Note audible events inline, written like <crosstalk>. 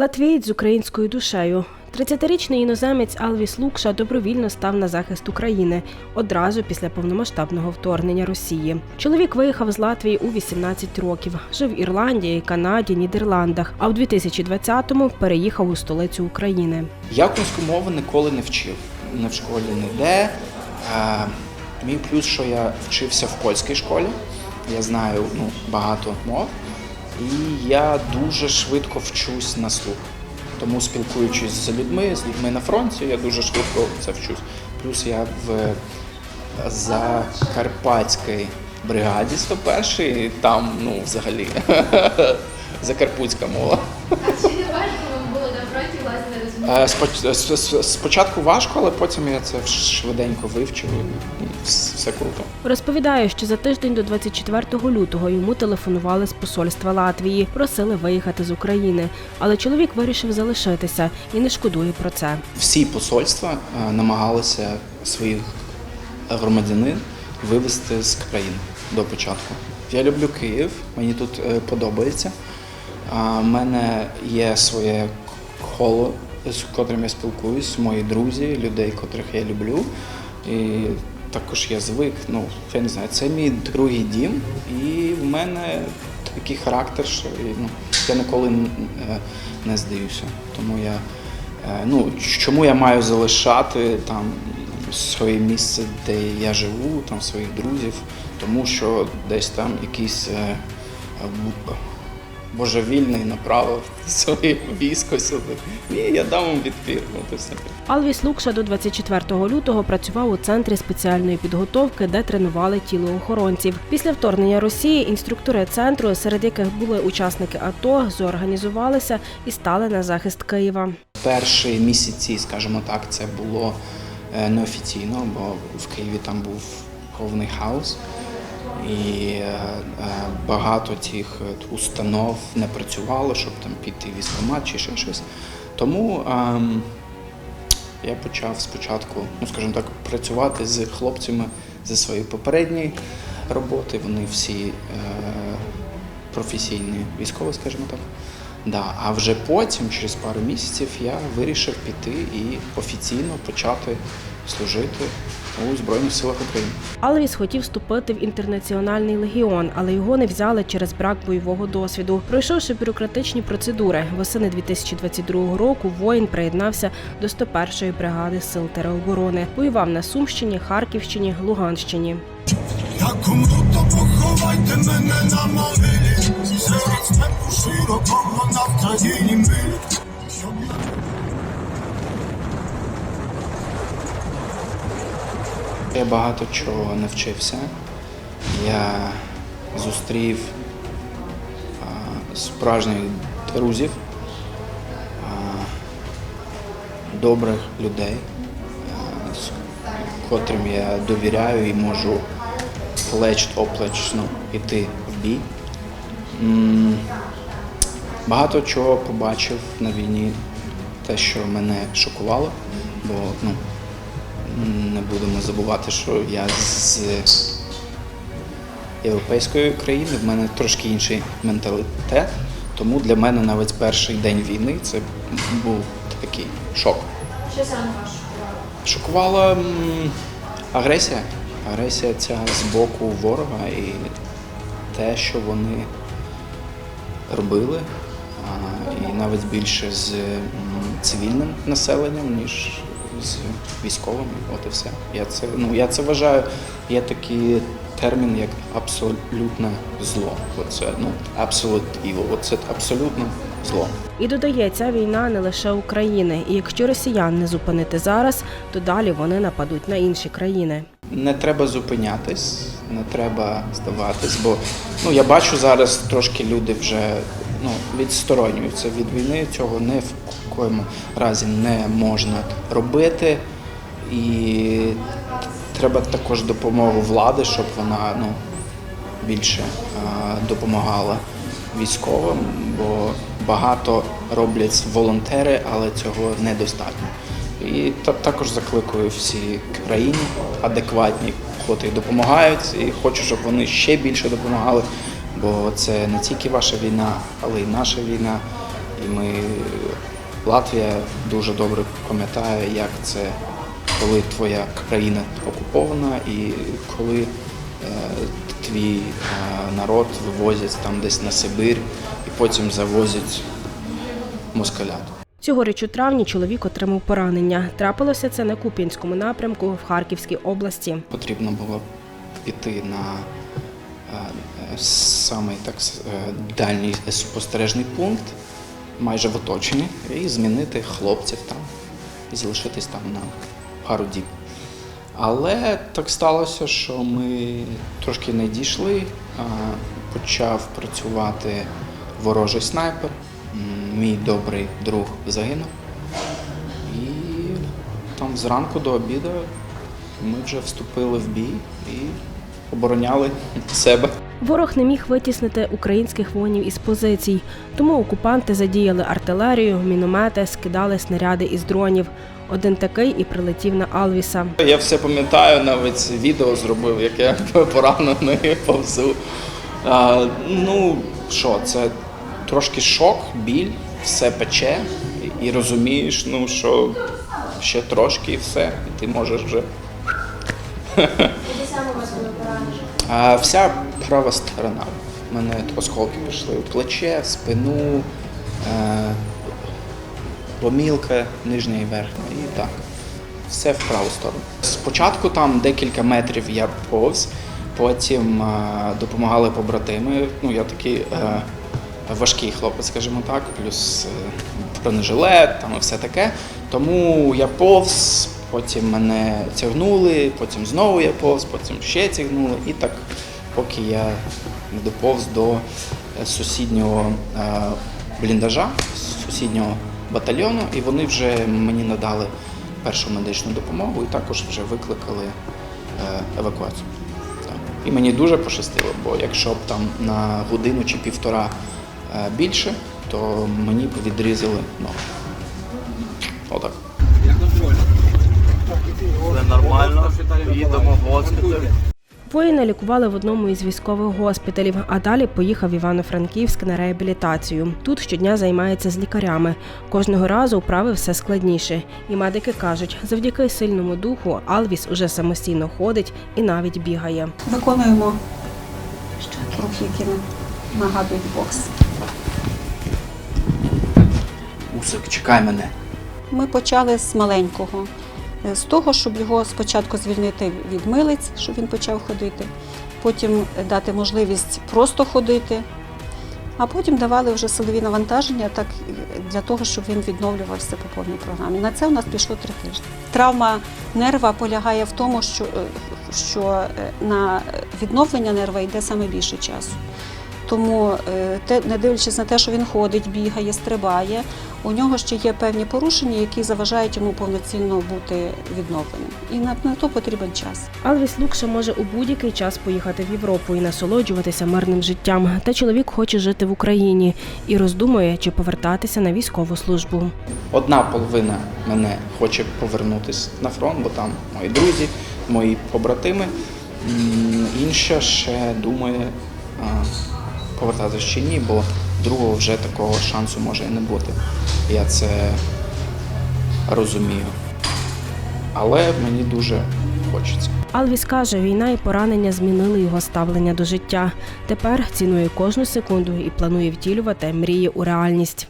Латвієць з українською душею. 30-річний іноземець Алвіс Лукша добровільно став на захист України одразу після повномасштабного вторгнення Росії. Чоловік виїхав з Латвії у 18 років, жив в Ірландії, Канаді, Нідерландах, а в 2020-му переїхав у столицю України. Я мову ніколи не вчив. Не в школі ніде. Мій плюс, що я вчився в польській школі. Я знаю ну, багато мов. І я дуже швидко вчусь на слух. Тому спілкуючись з людьми, з людьми на фронті, я дуже швидко це вчусь. Плюс я в Закарпатській бригаді 101 і там ну, взагалі <laughs> закарпутська мова. А чи не важко вам було на фронті власне розуміти? Е, споч- с- с- Спочатку важко, але потім я це швиденько вивчив. і Все круто. Розповідає, що за тиждень до 24 лютого йому телефонували з посольства Латвії, просили виїхати з України, але чоловік вирішив залишитися і не шкодує про це. Всі посольства е, намагалися своїх громадянин вивезти з країни до початку. Я люблю Київ, мені тут е, подобається. У мене є своє коло, з котрим я спілкуюсь, мої друзі, людей, котрих я люблю. І також я звик. Ну, я не знаю, це мій другий дім, і в мене такий характер, що ну, я ніколи е, не здаюся. Тому я Е, Ну, чому я маю залишати там своє місце, де я живу, там своїх друзів, тому що десь там якийсь е, божевільний направив своє військо сюди. І я дам вам відпір. От. Алвіс Лукша до 24 лютого працював у центрі спеціальної підготовки, де тренували тілоохоронців. Після вторгнення Росії інструктори центру, серед яких були учасники АТО, зорганізувалися і стали на захист Києва. Перші місяці, скажімо так, це було е, неофіційно, бо в Києві там був повний хаос. І е, е, багато цих е, установ не працювало, щоб там піти в військкомат чи ще щось. Тому ем, я почав спочатку, ну скажімо так, працювати з хлопцями зі своєї попередньої роботи. Вони всі професійні військові, скажімо так. Да. А вже потім, через пару місяців, я вирішив піти і офіційно почати служити у Збройних силах України. Алвіс хотів вступити в інтернаціональний легіон, але його не взяли через брак бойового досвіду. Пройшовши бюрократичні процедури, восени 2022 року воїн приєднався до 101-ї бригади сил тероборони. Воював на Сумщині, Харківщині, Луганщині. Як умруто, поховайте мене на могилі Серед степу широкого на Вкраїні милі Щоб я Я багато чого навчився. Я зустрів справжніх друзів, добрих людей, котрим я довіряю і можу плеч оплеч ну, йти в бій. Багато чого побачив на війні, те, що мене шокувало, бо ну, не будемо забувати, що я з європейської країни, в мене трошки інший менталітет. Тому для мене навіть перший день війни це був такий шок. Що саме вас шокувало? Шокувала агресія. Агресія ця з боку ворога і те, що вони робили, і навіть більше з цивільним населенням, ніж з військовими. От і все. Я це, ну, я це вважаю, є такий термін, як абсолютне зло. Оце, ну, absolute evil. Оце абсолютно зло. І додає, ця війна не лише України, і якщо росіян не зупинити зараз, то далі вони нападуть на інші країни. Не треба зупинятись, не треба здаватись, бо ну я бачу зараз трошки люди вже ну відсторонюються від війни. Цього не коєму разі не можна робити. І треба також допомогу влади, щоб вона ну більше допомагала військовим, бо багато роблять волонтери, але цього недостатньо. І також закликаю всі країни адекватні, котрі допомагають, і хочу, щоб вони ще більше допомагали, бо це не тільки ваша війна, але й наша війна. І ми Латвія дуже добре пам'ятає, як це, коли твоя країна окупована і коли е, твій е, народ вивозять там десь на Сибир і потім завозять москалят. Цьогоріч у травні чоловік отримав поранення. Трапилося це на Куп'янському напрямку в Харківській області. Потрібно було піти на е, самий так дальній спостережний пункт, майже в оточенні, і змінити хлопців там і залишитись там на пару діб. Але так сталося, що ми трошки не дійшли. Почав працювати ворожий снайпер. Мій добрий друг загинув. І там зранку до обіду ми вже вступили в бій і обороняли себе. Ворог не міг витіснити українських воїнів із позицій, тому окупанти задіяли артилерію, міномети, скидали снаряди із дронів. Один такий і прилетів на Алвіса. Я все пам'ятаю, навіть відео зробив, як я <laughs> поранений повзу. А, ну що, це трошки шок, біль, все пече, і, розумієш, ну що ще трошки і все, і ти можеш вже. <laughs> Де саме вас було поранення? Вся права сторона. У мене осколки пішли у плече, спину, е, помілка, нижня і верхня. І так. Все в праву сторону. Спочатку там декілька метрів я повз, потім е, допомагали побратими. Ну, я такий е, важкий хлопець, скажімо так, плюс бронежилет, там і все таке. Тому я повз, потім мене тягнули, потім знову я повз, потім ще тягнули. І так, поки я не доповз до е, сусіднього е, бліндажа, сусіднього батальйону, і вони вже мені надали першу медичну допомогу і також вже викликали е, евакуацію. І мені дуже пощастило, бо якщо б там на годину чи півтора більше, то мені б відрізали ногу. Отак. Все нормально, їдемо в госпіталь. Воїна лікували в одному із військових госпіталів, а далі поїхав Івано-Франківськ на реабілітацію. Тут щодня займається з лікарями. Кожного разу вправи все складніше. І медики кажуть, завдяки сильному духу Алвіс уже самостійно ходить і навіть бігає. Виконуємо рухи, які нагадують бокс. Усик, чекай мене. Ми почали з маленького, з того, щоб його спочатку звільнити від милиць, щоб він почав ходити, потім дати можливість просто ходити, а потім давали вже силові навантаження так, е, для того, щоб він відновлювався по повній програмі. На це у нас пішло три тижні. Травма нерва полягає в тому, що, е, що е, на відновлення нерва йде саме більше часу. Тому, е, те, не дивлячись на те, що він ходить, бігає, стрибає, у нього ще є певні порушення, які заважають йому повноцінно бути відновленим. І на, на то потрібен час. Алвіс Лукша може у будь-який час поїхати в Європу і насолоджуватися мирним життям. Та чоловік хоче жити в Україні і роздумує, чи повертатися на військову службу. Одна половина мене хоче повернутися на фронт, бо там мої друзі, мої побратими. Інша ще думає повертатися чи ні, бо другого вже такого шансу може і не бути. Я це розумію. Але мені дуже хочеться. Алвіс каже, війна і поранення змінили його ставлення до життя. Тепер цінує кожну секунду і планує втілювати мрії у реальність.